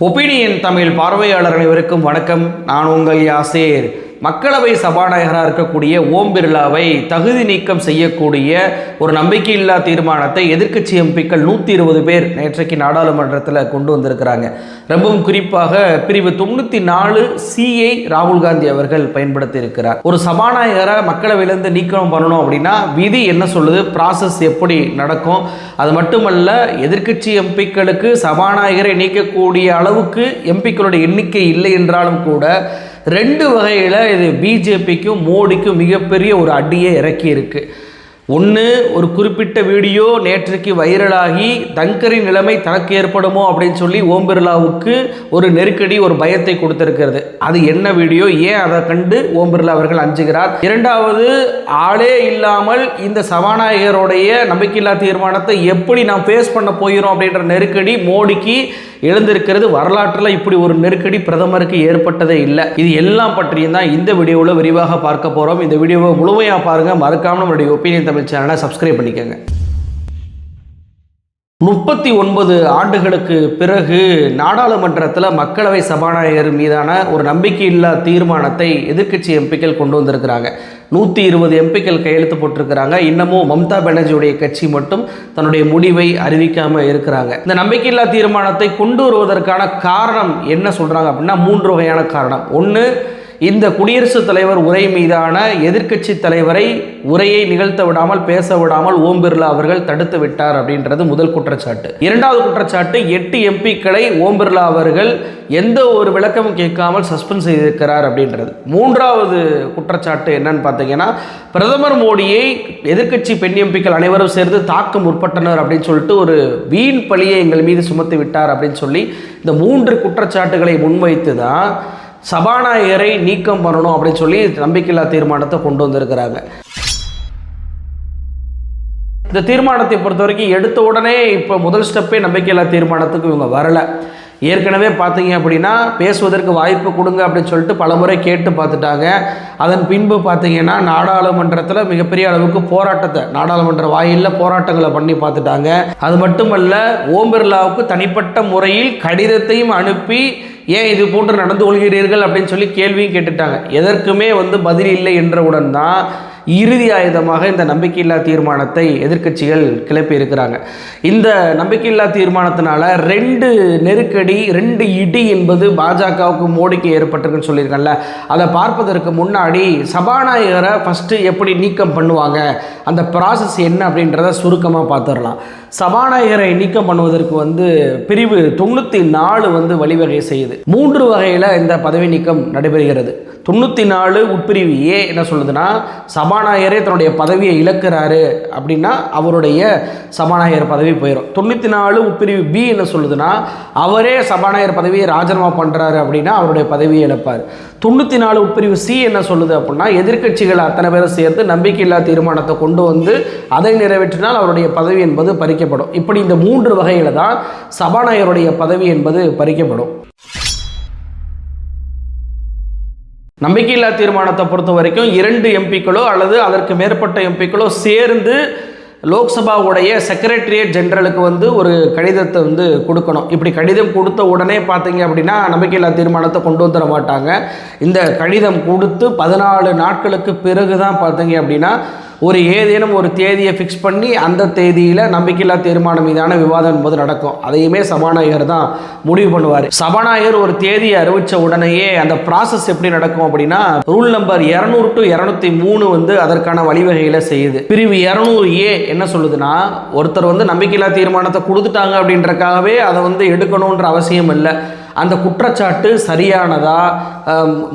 Opinion Tamil பார்வையாளர்கள் இவருக்கும் வணக்கம். நான் உங்கள் யாசேர். மக்களவை சபாநாயகராக இருக்கக்கூடிய ஓம் பிர்லாவை தகுதி நீக்கம் செய்யக்கூடிய ஒரு நம்பிக்கையில்லா தீர்மானத்தை எதிர்க்கட்சி எம்பிக்கள் நூற்றி இருபது பேர் நேற்றைக்கு நாடாளுமன்றத்தில் கொண்டு வந்திருக்கிறாங்க. ரொம்பவும் குறிப்பாக பிரிவு தொண்ணூற்றி நாலு சிஐ ராகுல் காந்தி அவர்கள் பயன்படுத்தி இருக்கிறார். ஒரு சபாநாயகரை மக்களவையிலேருந்து நீக்கம் பண்ணணும் அப்படின்னா விதி என்ன சொல்லுது? ப்ராசஸ் எப்படி நடக்கும்? அது மட்டுமல்ல எதிர்க்கட்சி எம்பிக்களுக்கு சபாநாயகரை நீக்கக்கூடிய அளவுக்கு எம்பிக்களுடைய எண்ணிக்கை இல்லை என்றாலும் கூட ரெண்டு வகையில் இது பிஜேபிக்கும் மோடிக்கும் மிகப்பெரிய ஒரு அடியை இறக்கியிருக்கு ஒன்று ஒரு குறிப்பிட்ட வீடியோ நேற்றைக்கு வைரலாகி தங்கரின் நிலைமை தனக்கு ஏற்படுமோ அப்படின்னு சொல்லி ஓம் பிர்லாவுக்கு ஒரு நெருக்கடி ஒரு பயத்தை கொடுத்திருக்கிறது. அது என்ன வீடியோ? ஏன் அதை கண்டு ஓம் பிர்லா அவர்கள் அஞ்சுகிறார்? இரண்டாவது ஆளே இல்லாமல் இந்த சபாநாயகருடைய நம்பிக்கையில்லா தீர்மானத்தை எப்படி நாம் ஃபேஸ் பண்ண போகிறோம் அப்படின்ற நெருக்கடி மோடிக்கு எழுந்திருக்கிறது வரலாற்றில் இப்படி ஒரு நெருக்கடி பிரதமருக்கு ஏற்பட்டதே இல்லை. இது எல்லாம் பற்றியும் தான் இந்த வீடியோவில் விரிவாக பார்க்க போகிறோம் இந்த வீடியோவை முழுமையாக பாருங்கள் மறக்காமல் நம்மளுடைய ஒப்பீனியன் தமிழ் சேனலை சப்ஸ்கிரைப் பண்ணிக்கோங்க. முப்பத்தி ஒன்பது ஆண்டுகளுக்கு பிறகு நாடாளுமன்றத்தில் மக்களவை சபாநாயகர் மீதான ஒரு நம்பிக்கையில்லா தீர்மானத்தை எதிர்க்கட்சி எம்பிக்கள் கொண்டு வந்திருக்கிறாங்க. நூற்றி இருபது எம்பிக்கள் கையெழுத்து போட்டிருக்கிறாங்க. இன்னமும் மம்தா பானர்ஜியுடைய கட்சி மட்டும் தன்னுடைய முடிவை அறிவிக்காமல் இருக்கிறாங்க. இந்த நம்பிக்கையில்லா தீர்மானத்தை கொண்டு வருவதற்கான காரணம் என்ன சொல்கிறாங்க அப்படின்னா மூன்று வகையான காரணம். ஒன்று இந்த குடியரசுத் தலைவர் உரை மீதான எதிர்க்கட்சி தலைவரை உரையை நிகழ்த்த விடாமல் பேச விடாமல் ஓம் பிர்லா அவர்கள் தடுத்து விட்டார் அப்படின்றது முதல் குற்றச்சாட்டு. இரண்டாவது குற்றச்சாட்டு எட்டு எம்பிக்களை ஓம் பிர்லா அவர்கள் எந்த ஒரு விளக்கமும் கேட்காமல் சஸ்பெண்ட் செய்திருக்கிறார் அப்படின்றது. மூன்றாவது குற்றச்சாட்டு என்னன்னு பார்த்தீங்கன்னா பிரதமர் மோடியை எதிர்க்கட்சி பெண் எம்பிக்கள் அனைவரும் சேர்ந்து தாக்க முற்பட்டனர் அப்படின்னு சொல்லிட்டு ஒரு வீண் பழியை எங்கள் மீது சுமத்தி விட்டார் அப்படின்னு சொல்லி இந்த மூன்று குற்றச்சாட்டுகளை முன்வைத்து தான் சபாநாயகரை நீக்கம் பண்ணணும் அப்படின்னு சொல்லி நம்பிக்கையில்லா தீர்மானத்தை கொண்டு வந்திருக்கிறாங்க. இந்த தீர்மானத்தை பொறுத்த வரைக்கும் எடுத்த உடனே இப்போ முதல் ஸ்டெப்பே நம்பிக்கையில்லா தீர்மானத்துக்கு இவங்க வரலை. ஏற்கனவே பார்த்தீங்க அப்படின்னா பேசுவதற்கு வாய்ப்பு கொடுங்க அப்படின்னு சொல்லிட்டு பலமுறை கேட்டு பார்த்துட்டாங்க. அதன் பின்பு பார்த்தீங்கன்னா நாடாளுமன்றத்தில் மிகப்பெரிய அளவுக்கு போராட்டத்தை நாடாளுமன்ற வாயிலில் போராட்டங்களை பண்ணி பார்த்துட்டாங்க. அது மட்டுமல்ல ஓம் பிர்லாவுக்கு தனிப்பட்ட முறையில் கடிதத்தையும் அனுப்பி ஏன் இது போன்று நடந்து கொள்கிறீர்கள்? அப்படின்னு சொல்லி கேள்வியும் கேட்டுட்டாங்க. எதற்குமே வந்து பதில் இல்லை என்றவுடன் தான் இறுதி ஆயுதமாக இந்த நம்பிக்கையில்லா தீர்மானத்தை எதிர்க்கட்சிகள் கிளப்பி இருக்கிறாங்க. இந்த நம்பிக்கையில்லா தீர்மானத்தினால ரெண்டு நெருக்கடி ரெண்டு இடி என்பது பாஜகவுக்கு மோடிக்கு ஏற்பட்டிருக்குன்னு சொல்லியிருக்கல அதை பார்ப்பதற்கு முன்னாடி சபாநாயகரை ஃபஸ்ட்டு எப்படி நீக்கம் பண்ணுவாங்க? அந்த ப்ராசஸ் என்ன அப்படின்றத சுருக்கமாக பார்த்துடலாம். சபாநாயகரை நீக்கம் பண்ணுவதற்கு வந்து பிரிவு தொண்ணூற்றி நாலு வந்து வழிவகை செய்யுது. மூன்று வகையில் இந்த பதவி நீக்கம் நடைபெறுகிறது. தொண்ணூற்றி நாலு உட்பிரிவு ஏ என்ன சொல்லுதுன்னா சபாநாயகரே தன்னுடைய பதவியை இழக்கிறாரு அப்படின்னா அவருடைய சபாநாயகர் பதவி போயிடும் தொண்ணூற்றி நாலு உட்பிரிவு பி என்ன சொல்லுதுன்னா அவரே சபாநாயகர் பதவியை ராஜினாமா பண்ணுறாரு அப்படின்னா அவருடைய பதவியை இழப்பார். தொண்ணூற்றி நாலு உட்பிரிவு சி என்ன சொல்லுது அப்படின்னா எதிர்கட்சிகள் அத்தனை பேரும் சேர்த்து நம்பிக்கையில்லா தீர்மானத்தை கொண்டு வந்து அதை நிறைவேற்றினால் அவருடைய பதவி என்பது பறிக்கப்படும். இப்படி இந்த மூன்று வகையில் தான் சபாநாயகருடைய பதவி என்பது பறிக்கப்படும். நம்பிக்கையில்லா தீர்மானத்தை பொறுத்த வரைக்கும் இரண்டு எம்பிக்களோ அல்லது அதற்கு மேற்பட்ட எம்பிக்களோ சேர்ந்து லோக்சபாவுடைய செக்ரட்டரியேட் ஜெனரலுக்கு வந்து ஒரு கடிதத்தை வந்து கொடுக்கணும். இப்படி கடிதம் கொடுத்த உடனே பார்த்தீங்க அப்படின்னா நம்பிக்கையில்லா தீர்மானத்தை கொண்டு வந்துட மாட்டாங்க. இந்த கடிதம் கொடுத்து பதினாலு நாட்களுக்கு பிறகு தான் பார்த்தீங்க அப்படின்னா ஒரு ஏதேனும் ஒரு தேதியை ஃபிக்ஸ் பண்ணி அந்த தேதியில் நம்பிக்கையில்லா தீர்மானம் மீதான விவாதம் என்பது நடக்கும். அதையுமே சபாநாயகர் தான் முடிவு பண்ணுவார். சபாநாயகர் ஒரு தேதியை அறிவித்த உடனேயே அந்த ப்ராசஸ் எப்படி நடக்கும் அப்படின்னா ரூல் நம்பர் இரநூறு டு இரநூத்தி மூணு வந்து அதற்கான வழிவகைகளை செய்யுது. பிரிவு இரநூறு ஏ என்ன சொல்லுதுன்னா ஒருத்தர் வந்து நம்பிக்கையில்லா தீர்மானத்தை கொடுத்துட்டாங்க அப்படின்றக்காகவே அதை வந்து எடுக்கணுன்ற அவசியம் இல்லை. அந்த குற்றச்சாட்டு சரியானதா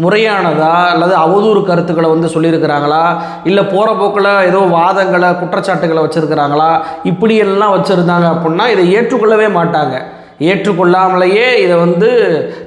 முறையானதா அல்லது அவதூறு கருத்துக்களை வந்து சொல்லியிருக்கிறாங்களா? இல்லை போகிற போக்கில் ஏதோ வாதங்களை குற்றச்சாட்டுகளை வச்சுருக்கிறாங்களா? இப்படியெல்லாம் வச்சுருந்தாங்க அப்படின்னா இதை ஏற்றுக்கொள்ளவே மாட்டாங்க. ஏற்றுக்கொள்ளாமலேயே இதை வந்து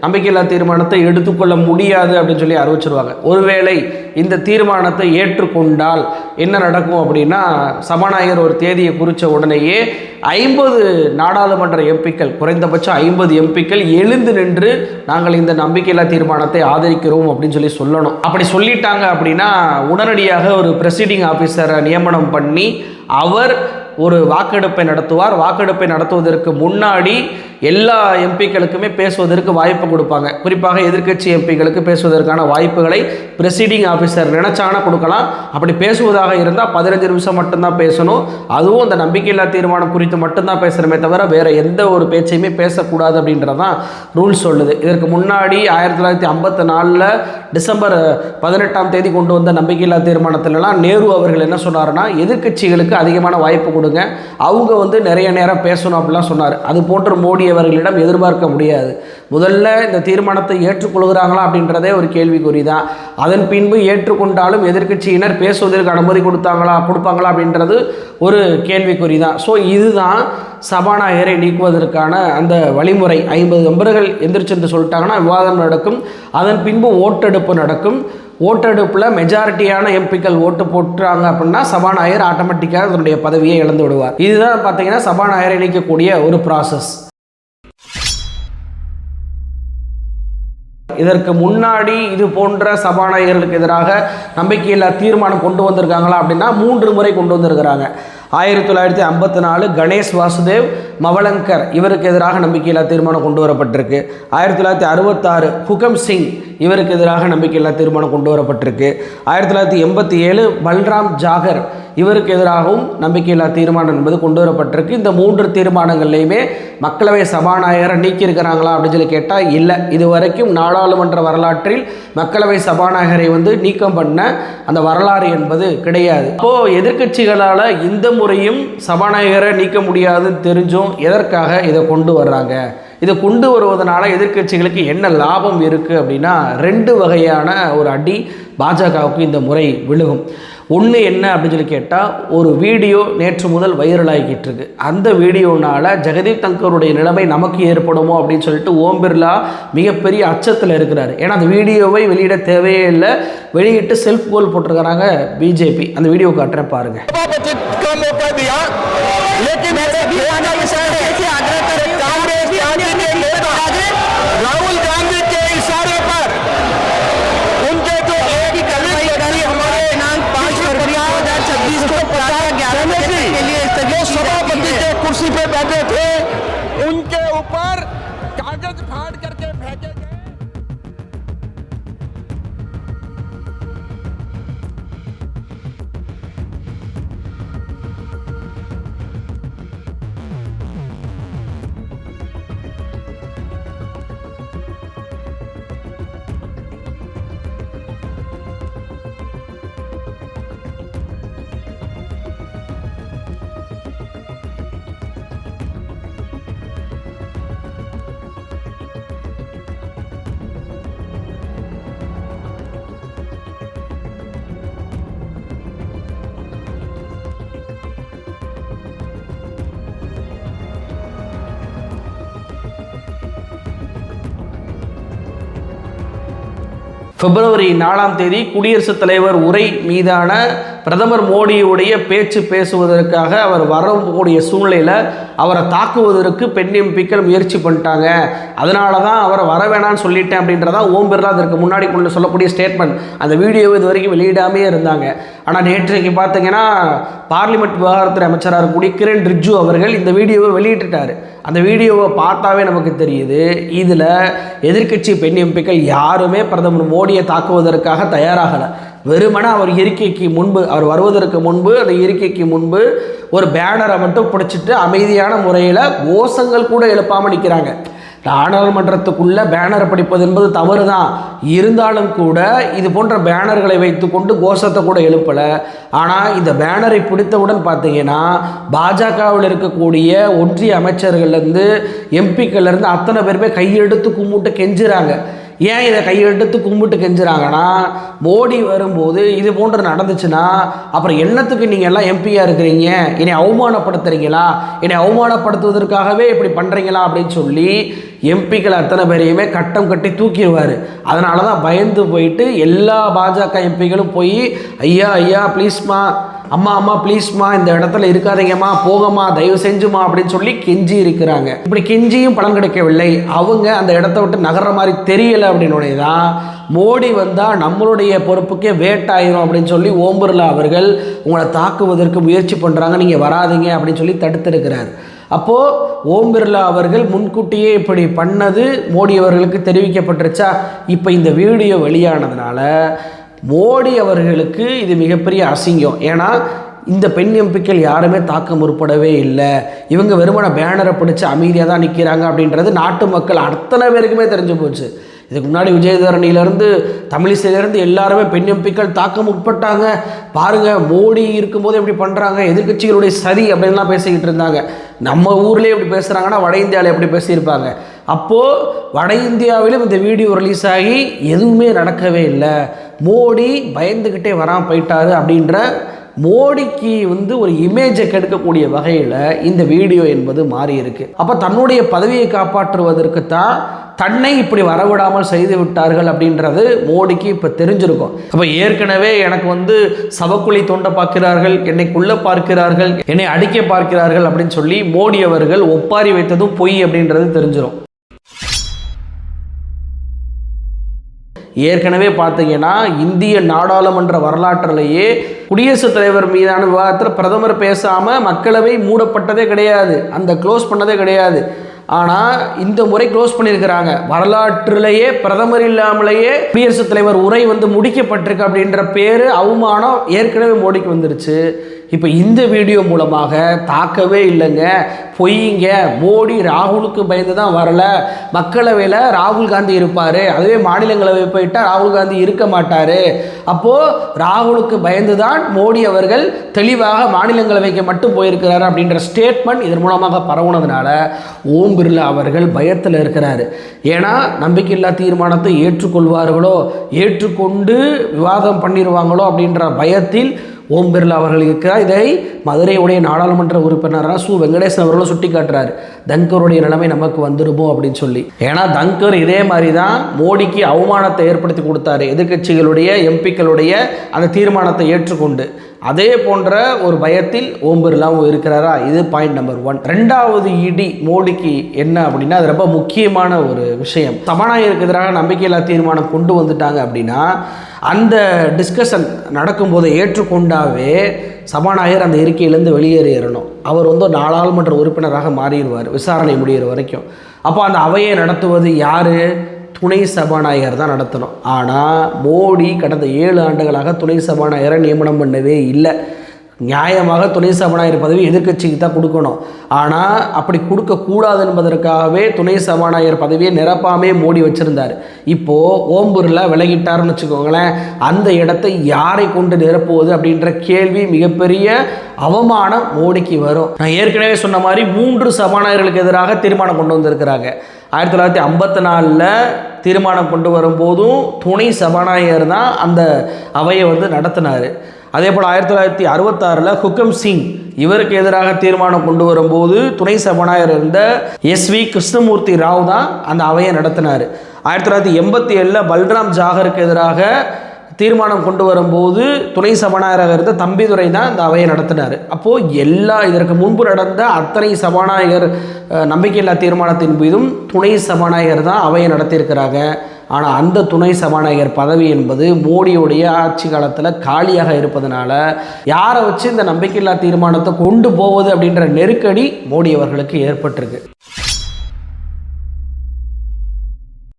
நம்பிக்கையில்லா தீர்மானத்தை எடுத்துக்கொள்ள முடியாது அப்படின்னு சொல்லி அறிவிச்சிருவாங்க. ஒருவேளை இந்த தீர்மானத்தை ஏற்றுக்கொண்டால் என்ன நடக்கும் அப்படின்னா சபாநாயகர் ஒரு தேதியை குறித்த உடனேயே ஐம்பது நாடாளுமன்ற எம்பிக்கள் குறைந்தபட்சம் ஐம்பது எம்பிக்கள் எழுந்து நின்று நாங்கள் இந்த நம்பிக்கையில்லா தீர்மானத்தை ஆதரிக்கிறோம் அப்படின்னு சொல்லி சொல்லணும். அப்படி சொல்லிட்டாங்க அப்படின்னா உடனடியாக ஒரு ப்ரெசிடிங் ஆஃபீஸரை நியமனம் பண்ணி அவர் ஒரு வாக்கெடுப்பை நடத்துவார். வாக்கெடுப்பை நடத்துவதற்கு முன்னாடி எல்லா எம்பிக்களுக்குமே பேசுவதற்கு வாய்ப்பு கொடுப்பாங்க. குறிப்பாக எதிர்க்கட்சி எம்பிகளுக்கு பேசுவதற்கான வாய்ப்புகளை பிரசீடிங் ஆஃபீஸர் நினைச்சானா கொடுக்கலாம். அப்படி பேசுவதாக இருந்தால் பதினஞ்சு நிமிஷம் மட்டும்தான் பேசணும். அதுவும் அந்த நம்பிக்கையில்லா தீர்மானம் குறித்து மட்டும்தான் பேசுகிறமே தவிர வேறு எந்த ஒரு பேச்சையுமே பேசக்கூடாது அப்படின்றதான் ரூல்ஸ் சொல்லுது. இதற்கு முன்னாடி ஆயிரத்தி தொள்ளாயிரத்தி ஐம்பத்தி நாலில் டிசம்பர் பதினெட்டாம் தேதி கொண்டு வந்த நம்பிக்கையில்லா தீர்மானத்திலலாம் நேரு அவர்கள் என்ன சொன்னார்னா எதிர்க்கட்சிகளுக்கு அதிகமான வாய்ப்பு கொடுங்க. அவங்க வந்து நிறைய நேரம் பேசணும் அப்படிலாம் சொன்னார். அது போன்ற மோடி அவர்களிடம் எதிர்பார்க்க முடியாது. முதல்ல இந்த தீர்மானத்தை ஏற்றுக்கொள்கிறாங்களா அப்படின்றதே ஒரு கேள்விக்குறி தான் அதன் பின்பு ஏற்றுக்கொண்டாலும் எதிர்க்கட்சியினர் பேசுவதற்கு அனுமதி கொடுத்தாங்களா கொடுப்பாங்களா அப்படின்றது ஒரு கேள்விக்குறி தான் ஸோ இதுதான் சபாநாயகரை நீக்குவதற்கான அந்த வழிமுறை. ஐம்பது மெம்பர்கள் எந்திரிச்சு சொல்லிட்டாங்கன்னா விவாதம் நடக்கும். அதன் பின்பு ஓட்டெடுப்பு நடக்கும். ஓட்டெடுப்பில் மெஜாரிட்டியான எம்பிக்கள் ஓட்டு போட்டுறாங்க அப்படின்னா சபாநாயகர் ஆட்டோமேட்டிக்காக அதனுடைய பதவியை இழந்து விடுவார். இதுதான் பார்த்தீங்கன்னா சபாநாயகரை நீக்கக்கூடிய ஒரு ப்ராசஸ் இதற்கு முன்னாடி இது போன்ற சபாநாயகர்களுக்கு எதிராக நம்பிக்கையில்லா தீர்மானம் கொண்டு வந்திருக்காங்களா அப்படின்னா மூன்று முறை கொண்டு வந்திருக்கிறாங்க. ஆயிரத்தி தொள்ளாயிரத்தி ஐம்பத்தி நாலு கணேஷ் வாசுதேவ் மவலங்கர் இவருக்கு எதிராக நம்பிக்கையில்லா தீர்மானம் கொண்டு வரப்பட்டிருக்கு. ஆயிரத்தி தொள்ளாயிரத்தி அறுபத்தாறு ஹுகம் சிங் இவருக்கு எதிராக நம்பிக்கையில்லா தீர்மானம் கொண்டு வரப்பட்டிருக்கு. ஆயிரத்தி தொள்ளாயிரத்தி எண்பத்தி ஏழு பல்ராம் ஜாகர் இவருக்கு எதிராகவும் நம்பிக்கையில்லா தீர்மானம் என்பது கொண்டு வரப்பட்டிருக்கு. இந்த மூன்று தீர்மானங்கள்லையுமே மக்களவை சபாநாயகரை நீக்கியிருக்கிறாங்களா அப்படின்னு சொல்லி கேட்டால் இல்லை. இது வரைக்கும் நாடாளுமன்ற வரலாற்றில் மக்களவை சபாநாயகரை வந்து நீக்கம் பண்ண அந்த வரலாறு என்பது கிடையாது. அப்போது எதிர்க்கட்சிகளால் இந்த முறையும் சபாநாயகரை நீக்க முடியாதுன்னு தெரிஞ்சும் எதற்காக இதை கொண்டு வர்றாங்க? இதை கொண்டு வருவதனால எதிர்க்கட்சிகளுக்கு என்ன லாபம் இருக்குது அப்படின்னா ரெண்டு வகையான ஒரு அடி பாஜகவுக்கு இந்த முறை விழுகும். ஒன்று என்ன அப்படின்னு சொல்லி கேட்டால் ஒரு வீடியோ நேற்று முதல் வைரல் ஆகிக்கிட்டு இருக்கு. அந்த வீடியோனால் ஜெகதீப் தங்கருடைய நிலைமை நமக்கு ஏற்படுமோ அப்படின்னு சொல்லிட்டு ஓம் பிர்லா மிகப்பெரிய அச்சத்தில் இருக்கிறார். ஏன்னா அந்த வீடியோவை வெளியிட தேவையே இல்லை. வெளியிட்டு செல்ஃப் கோல் போட்டிருக்கிறாங்க பிஜேபி. அந்த வீடியோ காட்டுறேன் பாருங்கள் सभापति का से आग्रह कर कांग्रेस पार्टी के नेता राहुल गांधी के इशारे पर उनके जो एक व्यक्ति हमारे दिनांक पाँच फरवरी दो हज़ार छब्बीस को पचास ग्यारह के लिए जो सभापति के कुर्सी पे बैठे थे उनके ऊपर பிப்ரவரி நாலாம் தேதி குடியரசுத் தலைவர் உரை மீதான பிரதமர் மோடியுடைய பேச்சு பேசுவதற்காக அவர் வரக்கூடிய சூழ்நிலையில் அவரை தாக்குவதற்கு பெண் எம்பிக்கள் முயற்சி பண்ணிட்டாங்க. அதனால தான் அவரை வர வேணாம்னு சொல்லிட்டேன் அப்படின்றதா ஓம் பிர்லா அதற்கு முன்னாடி கொண்டு சொல்லக்கூடிய ஸ்டேட்மெண்ட் அந்த வீடியோ இது வரைக்கும் வெளியிடாமே இருந்தாங்க. ஆனால் நேற்றைக்கு பார்த்தீங்கன்னா பார்லிமெண்ட் விவகாரத்துறை அமைச்சராக இருக்கக்கூடிய கிரண் ரிஜ்ஜு அவர்கள் இந்த வீடியோவை வெளியிட்டுட்டார். அந்த வீடியோவை பார்த்தாவே நமக்கு தெரியுது இதில் எதிர்க்கட்சி பெண் எம்பிக்கள் யாருமே பிரதமர் மோடியை தாக்குவதற்காக தயாராகலை. வெறுமனே அவர் இருக்கைக்கு முன்பு அவர் வருவதற்கு முன்பு அந்த இருக்கைக்கு முன்பு ஒரு பேனரை மட்டும் பிடிச்சிட்டு அமைதியான முறையில் கோஷங்கள் கூட எழுப்பாமல் நிற்கிறாங்க நாடாளுமன்றத்துக்குள்ள பேனர் படிப்பது என்பது தவறு தான் இருந்தாலும் கூட இது போன்ற பேனர்களை வைத்துக்கொண்டு கோஷத்தை கூட எழுப்பலை. ஆனால் இந்த பேனரை பிடித்தவுடன் பார்த்தீங்கன்னா பாஜகவில் இருக்கக்கூடிய ஒன்றிய அமைச்சர்கள்லேருந்து எம்பிக்கள்லேருந்து அத்தனை பேருமே கையெடுத்து கும்பிட்டு கெஞ்சுறாங்க. ஏன் இதை கையெடுத்து கும்பிட்டு கெஞ்சுறாங்கன்னா மோடி வரும்போது இது போன்று நடந்துச்சுன்னா அப்புறம் என்னத்துக்கு நீங்கள் எல்லாம் எம்பியாக இருக்கிறீங்க? என்னை அவமானப்படுத்துறீங்களா? என்னை அவமானப்படுத்துவதற்காகவே இப்படி பண்ணுறீங்களா அப்படின்னு சொல்லி எம்பிக்கள் அத்தனை பேரையுமே கட்டம் கட்டி தூக்கிடுவார். அதனால தான் பயந்து போயிட்டு எல்லா பாஜக எம்பிகளும் போய் ஐயா ஐயா ப்ளீஸ்மா அம்மா அம்மா ப்ளீஸ்மா இந்த இடத்துல இருக்காதீங்கம்மா போகம்மா தயவு செஞ்சுமா அப்படின்னு சொல்லி கெஞ்சி இருக்கிறாங்க. இப்படி கெஞ்சியும் பலன் கிடைக்கவில்லை. அவங்க அந்த இடத்த விட்டு நகர்ற மாதிரி தெரியலை அப்படின்னு தான் மோடி வந்தால் நம்மளுடைய பொறுப்புக்கே வேட்டாயிரும் அப்படின்னு சொல்லி ஓம் பிர்லா அவர்கள் உங்களை தாக்குவதற்கு முயற்சி பண்ணுறாங்க நீங்கள் வராதீங்க அப்படின்னு சொல்லி தடுத்திருக்கிறார். அப்போது ஓம் பிர்லா அவர்கள் முன்கூட்டியே இப்படி பண்ணது மோடி அவர்களுக்கு தெரிவிக்கப்பட்டுருச்சா? இப்போ இந்த வீடியோ வெளியானதுனால மோடி அவர்களுக்கு இது மிகப்பெரிய அசிங்கம். ஏன்னா இந்த பெண் எம்பிக்கள் யாருமே தாக்க முற்படவே இல்லை. இவங்க வெறுமன பேனரை பிடிச்சி அமைதியாக தான் நிற்கிறாங்க அப்படின்றது நாட்டு மக்கள் அத்தனை பேருக்குமே தெரிஞ்சு போச்சு. இதுக்கு முன்னாடி விஜயதரணியிலேருந்து தமிழிசையிலேருந்து எல்லாருமே பெண் எம்பிக்கள் தாக்க முற்பட்டாங்க. பாருங்க மோடி இருக்கும்போது எப்படி பண்ணுறாங்க எதிர்க்கட்சிகளுடைய சதி அப்படின்லாம் பேசிக்கிட்டு இருந்தாங்க. நம்ம ஊர்லேயே எப்படி பேசுகிறாங்கன்னா வட இந்தியாவில் எப்படி பேசியிருப்பாங்க. அப்போது வட இந்தியாவிலும் இந்த வீடியோ ரிலீஸ் ஆகி எதுவுமே நடக்கவே இல்லை. மோடி பயந்துக்கிட்டே வரான் போயிட்டாரு அப்படின்ற மோடிக்கு வந்து ஒரு இமேஜை கெடுக்கக்கூடிய வகையில் இந்த வீடியோ என்பது மாறி இருக்கு. அப்போ தன்னுடைய பதவியை காப்பாற்றுவதற்கு தான் தன்னை இப்படி வரவிடாமல் செய்து விட்டார்கள் அப்படின்றது மோடிக்கு இப்போ தெரிஞ்சிருக்கும். அப்போ ஏற்கனவே எனக்கு வந்து சவக்குழி தோண்ட பார்க்கிறார்கள் என்னை குள்ள பார்க்கிறார்கள் என்னை அடிக்க பார்க்கிறார்கள் அப்படின்னு சொல்லி மோடி அவர்கள் ஒப்பாரி வைத்ததும் பொய் அப்படின்றது தெரிஞ்சிடும் ஏற்கனவே பார்த்தீங்கன்னா இந்திய நாடாளுமன்ற வரலாற்றிலேயே குடியரசுத் தலைவர் மீதான விவாதத்தில் பிரதமர் பேசாமல் மக்களவை மூடப்பட்டதே கிடையாது. அந்த க்ளோஸ் பண்ணதே கிடையாது. ஆனால் இந்த முறை க்ளோஸ் பண்ணியிருக்கிறாங்க. வரலாற்றிலேயே பிரதமர் இல்லாமலேயே குடியரசுத் தலைவர் உரை வந்து முடிக்கப்பட்டிருக்கு அப்படின்ற பேர் அவமானம் ஏற்கனவே மோடிக்கு வந்துருச்சு. இப்போ இந்த வீடியோ மூலமாக தாக்கவே இல்லைங்க. பொய்ங்க. மோடி ராகுலுக்கு பயந்து தான் வரல. மக்களவையில் ராகுல் காந்தி இருப்பார். அதுவே மாநிலங்களவை போயிட்டால் ராகுல் காந்தி இருக்க மாட்டார். அப்போது ராகுலுக்கு பயந்து தான் மோடி அவர்கள் தெளிவாக மாநிலங்களவைக்கு மட்டும் போயிருக்கிறார் அப்படின்ற ஸ்டேட்மெண்ட் இதன் மூலமாக பரவுனதுனால ஓம் பிர்லா அவர்கள் பயத்தில் இருக்கிறார். ஏன்னா நம்பிக்கையில்லா தீர்மானத்தை ஏற்றுக்கொள்வார்களோ? ஏற்றுக்கொண்டு விவாதம் பண்ணிடுவாங்களோ அப்படின்ற பயத்தில் ஓம் பிர்லா அவர்கள் இருக்கிறார் இதை மதுரையுடைய நாடாளுமன்ற உறுப்பினரான சு வெங்கடேசன் அவர்களும் சுட்டி காட்டுறாரு. தங்கருடைய நிலைமை நமக்கு வந்துருமோ அப்படின்னு சொல்லி. ஏன்னா தங்கர் இதே மாதிரி தான் மோடிக்கு அவமானத்தை ஏற்படுத்தி கொடுத்தாரு. எதிர்க்கட்சிகளுடைய எம்பிக்களுடைய அந்த தீர்மானத்தை ஏற்றுக்கொண்டு. அதே போன்ற ஒரு பயத்தில் ஓம் பிர்லாவும் இருக்கிறாரா? இது பாயிண்ட் நம்பர் ஒன் ரெண்டாவது இடி மோடிக்கு என்ன அப்படின்னா அது ரொம்ப முக்கியமான ஒரு விஷயம். சபாநாயகருக்கு எதிராக நம்பிக்கையில்லா தீர்மானம் கொண்டு வந்துட்டாங்க அப்படின்னா அந்த டிஸ்கஷன் நடக்கும்போது ஏற்றுக்கொண்டாவே சபாநாயகர் அந்த இருக்கையிலேருந்து வெளியேறிடணும் அவர் வந்து நாடாளுமன்ற உறுப்பினராக மாறிடுவார் விசாரணை முடிகிற வரைக்கும். அப்போ அந்த அவையை நடத்துவது யார்? துணை சபாநாயகர் தான் நடத்தணும். ஆனால் மோடி கடந்த ஏழு ஆண்டுகளாக துணை சபாநாயகரை நியமனம் பண்ணவே இல்லை. நியாயமாக துணை சபாநாயகர் பதவி எதிர்க்கட்சிக்கு தான் கொடுக்கணும். ஆனால் அப்படி கொடுக்கக்கூடாது என்பதற்காகவே துணை சபாநாயகர் பதவியை நிரப்பாமே மோடி வச்சுருந்தார். இப்போது ஓம்பூரில் விலகிட்டாருன்னு வச்சுக்கோங்களேன் அந்த இடத்தை யாரை கொண்டு நிரப்புவது அப்படின்ற கேள்வி மிகப்பெரிய அவமானம் மோடிக்கு வரும். நான் ஏற்கனவே சொன்ன மாதிரி மூன்று சபாநாயகர்களுக்கு எதிராக தீர்மானம் கொண்டு வந்திருக்கிறாங்க. ஆயிரத்தி தொள்ளாயிரத்தி ஐம்பத்தி நாலில் தீர்மானம் கொண்டு வரும்போதும் துணை சபாநாயகர் தான் அந்த அவையை வந்து நடத்தினார். அதே போல் ஆயிரத்தி தொள்ளாயிரத்தி அறுபத்தாறில் ஹுக்கம் சிங் இவருக்கு எதிராக தீர்மானம் கொண்டு வரும்போது துணை சபாநாயகர் இருந்த எஸ் வி கிருஷ்ணமூர்த்தி ராவ் தான் அந்த அவையை நடத்தினார். ஆயிரத்தி தொள்ளாயிரத்தி எண்பத்தி ஏழில் பல்ராம் ஜாகருக்கு எதிராக தீர்மானம் கொண்டு வரும்போது துணை சபாநாயகராக இருந்த தம்பிதுரை தான் இந்த அவையை நடத்தினார். அப்போது எல்லா இதற்கு முன்பு நடந்த அத்தனை சபாநாயகர் நம்பிக்கையில்லா தீர்மானத்தின் மீதும் துணை சபாநாயகர் தான் அவையை நடத்தியிருக்கிறாங்க. ஆனால் அந்த துணை சபாநாயகர் பதவி என்பது மோடியுடைய ஆட்சி காலத்தில் காலியாக இருப்பதனால யாரை வச்சு இந்த நம்பிக்கையில்லா தீர்மானத்தை கொண்டு போவது அப்படின்ற நெருக்கடி மோடி அவர்களுக்கு ஏற்பட்டிருக்கு.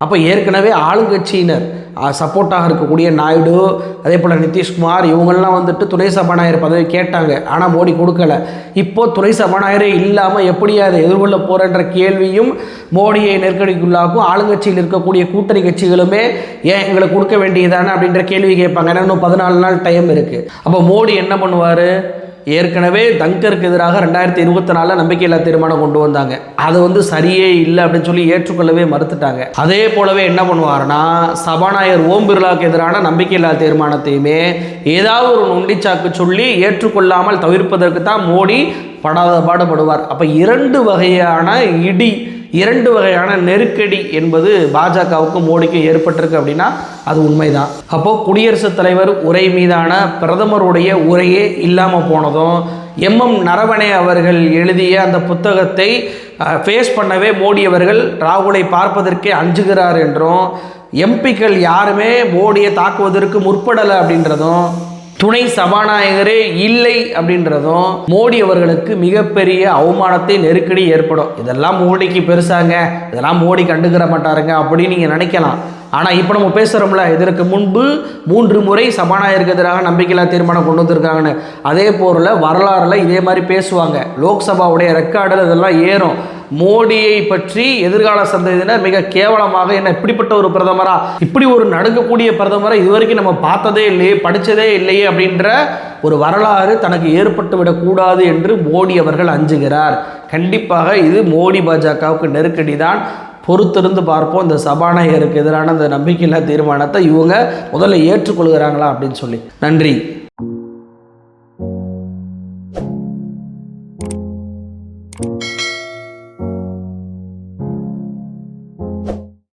அப்போ ஏற்கனவே ஆளுங்கட்சியினர் சப்போர்ட்டாக இருக்கக்கூடிய நாயுடு அதே போல் நிதிஷ்குமார் இவங்கெல்லாம் வந்துட்டு துணை சபாநாயகர் பதவி கேட்டாங்க. ஆனால் மோடி கொடுக்கல. இப்போ துணை சபாநாயகரே இல்லாமல் எப்படி அதை எதிர்கொள்ள போகிறன்ற கேள்வியும் மோடியை நெருக்கடிக்குள்ளாக்கும் ஆளுங்கட்சியில் இருக்கக்கூடிய கூட்டணி கட்சிகளுமே ஏன் எங்களுக்கு கொடுக்க வேண்டியதானே அப்படின்ற கேள்வி கேட்பாங்க. ஏன்னா இன்னும் பதினாலு நாள் டைம் இருக்குது அப்போ மோடி என்ன பண்ணுவார்? ஏற்கனவே தங்கருக்கு எதிராக ரெண்டாயிரத்தி இருபத்தி நாலில் நம்பிக்கையில்லா தீர்மானம் கொண்டு வந்தாங்க. அது வந்து சரியே இல்லை அப்படின்னு சொல்லி ஏற்றுக்கொள்ளவே மறுத்துட்டாங்க. அதே போலவே என்ன பண்ணுவாருன்னா சபாநாயகர் ஓம் பிர்லாவுக்கு எதிரான நம்பிக்கையில்லா தீர்மானத்தையுமே ஏதாவது ஒரு நொண்டிச்சாக்கு சொல்லி ஏற்றுக்கொள்ளாமல் தவிர்ப்பதற்கு தான் மோடி படாத பாடுபடுவார். அப்போ இரண்டு வகையான இடி இரண்டு வகையான நெருக்கடி என்பது பாஜகவுக்கும் மோடிக்கும் ஏற்பட்டிருக்கு அப்படின்னா அது உண்மைதான். அப்போ குடியரசுத் தலைவர் உரை மீதான பிரதமருடைய உரையே இல்லாமல் போனதும் எம்எம் நரவணே அவர்கள் எழுதிய அந்த புத்தகத்தை ஃபேஸ் பண்ணவே மோடி அவர்கள் ராகுலை பார்ப்பதற்கே அஞ்சுகிறார் என்றும் எம்பிக்கள் யாருமே மோடியை தாக்குவதற்கு முற்படலை அப்படின்றதும் துணை சபாநாயகரே இல்லை அப்படின்றதும் மோடி அவர்களுக்கு மிகப்பெரிய அவமானத்தை நெருக்கடி ஏற்படும். இதெல்லாம் மோடிக்கு பெருசாங்க. இதெல்லாம் மோடி கண்டுக்கிற மாட்டாருங்க அப்படின்னு நீங்கள் நினைக்கலாம். ஆனால் இப்போ நம்ம பேசுகிறோம்ல இதற்கு முன்பு மூன்று முறை சபாநாயகருக்கு எதிராக நம்பிக்கையில்லா தீர்மானம் கொண்டு வந்திருக்காங்கன்னு. அதே போரில் வரலாறில் இதே மாதிரி பேசுவாங்க. லோக்சபாவுடைய ரெக்கார்டில் இதெல்லாம் ஏறும். மோடியை பற்றி எதிர்கால சந்ததியினர் மிக கேவலமாக என்ன இப்படிப்பட்ட ஒரு பிரதமரா? இப்படி ஒரு நடுங்கக்கூடிய பிரதமரை இதுவரைக்கும் நம்ம பார்த்ததே இல்லையே படித்ததே இல்லையே அப்படின்ற ஒரு வரலாறு தனக்கு ஏற்பட்டு விடக்கூடாது என்று மோடி அவர்கள் அஞ்சுகிறார். கண்டிப்பாக இது மோடி பாஜகவுக்கு நெருக்கடி தான். பொறுத்திருந்து பார்ப்போம். இந்த சபாநாயகருக்கு எதிரான இந்த நம்பிக்கையில்லா தீர்மானத்தை இவங்க முதல்ல ஏற்றுக்கொள்கிறாங்களா அப்படின்னு சொல்லி. நன்றி.